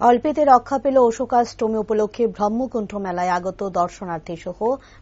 অল্পেতে রক্ষা পেল অশোকাষ্টমী উপলক্ষে ব্রহ্মকুণ্ঠ মেলায় আগত দর্শনার্থী সহ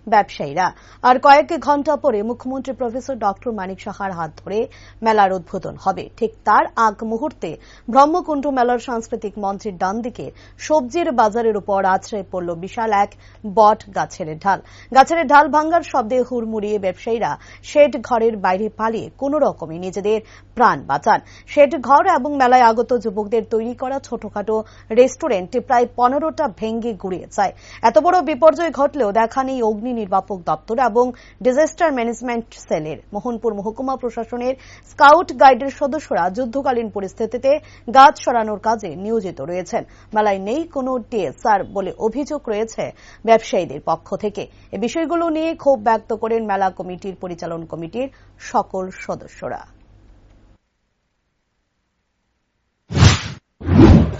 ব্যবসায়ীরা। আর কয়েক ঘণ্টা পরে মুখ্যমন্ত্রী প্রফেসর ডক্টর মানিক সাহার হাত ধরে মেলার উদ্বোধন হবে। ঠিক তার আগ মুহূর্তে ব্রহ্মকুণ্ঠ মেলার সাংস্কৃতিক মঞ্চের ডান দিকে সবজির বাজারের উপর আছড়ে পড়ল বিশাল এক বট গাছের ঢাল। গাছের ঢাল ভাঙ্গার শব্দে হুড়মুড়িয়ে ব্যবসায়ীরা শেড ঘরের বাইরে পালিয়ে কোনো রকমে নিজেদের প্রাণ বাঁচান। শেড ঘর এবং মেলায় আগত যুবকদের তৈরি করা ছোটখাটো রেস্টুরেন্টে প্রায় পনেরোটা ভেঙ্গে গুড়িয়ে যায়। এত বড় বিপর্যয় ঘটলেও দেখা নেই অগ্নি নির্বাপক দপ্তর এবং ডিজাস্টার ম্যানেজমেন্ট সেলের। মোহনপুর মহকুমা প্রশাসনের স্কাউট গাইডের সদস্যরা যুদ্ধকালীন পরিস্থিতিতে গাছ সরানোর কাজে নিয়োজিত রয়েছেন। মেলায় নেই কোনো টিএসআর বলে অভিযোগ রয়েছে ব্যবসায়ীদের পক্ষ থেকে। এ বিষয়গুলো নিয়ে ক্ষোভ ব্যক্ত করেন মেলা কমিটির পরিচালন কমিটির সকল সদস্যরা।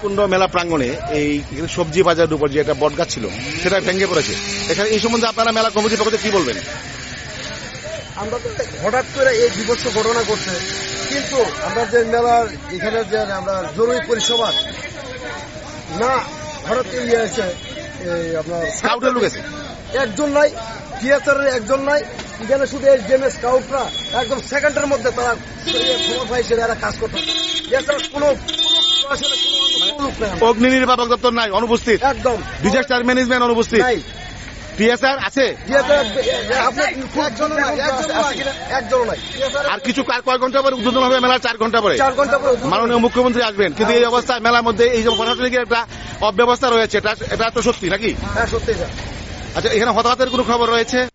কুণ্ড মেলা প্রাঙ্গণে এই সবজি বাজারের উপর যে একটা বটগাছ ছিল সেটা ভেঙে পড়েছে। এখানে এই সম্বন্ধে আপনারা মেলা কমিটির পক্ষ কি বলবেন? আমরা তো হঠাৎ করে এই বিভৎস ঘটনা করছে কিন্তু আমরা যে মেলার এখানে যে আমরা জরুরি পরিষেবা না হঠাৎ করে ইয়ে আছে আপনার স্কাউটের লোক আছে একজন নাই এর একজন নাই এখানে শুধু এই জেনে স্কাউটরা একদম সেকেন্ডের মধ্যে তারা খবর পাই সেটা কাজ করতে। এছাড়া কোনো কোনো আসলে অগ্নি নির্বাপক দপ্তর নাই অনুপস্থিত। একদম। ডিজাস্টার ম্যানেজমেন্ট অনুপস্থিত। নাই। টিএসআর আছে? আর কিছু কয়েক ঘণ্টা পরে উদ্বোধন হবে? মেলা চার ঘণ্টা পরে। মাননীয় মুখ্যমন্ত্রী আসবেন। কিন্তু এই অবস্থায় মেলার মধ্যে এই যে প্রশাসনিক একটা অব্যবস্থা রয়েছে এটা এটা তো সত্যি নাকি? হ্যাঁ সত্যি স্যার আচ্ছা এখানে হতাহতের কোনো খবর রয়েছে?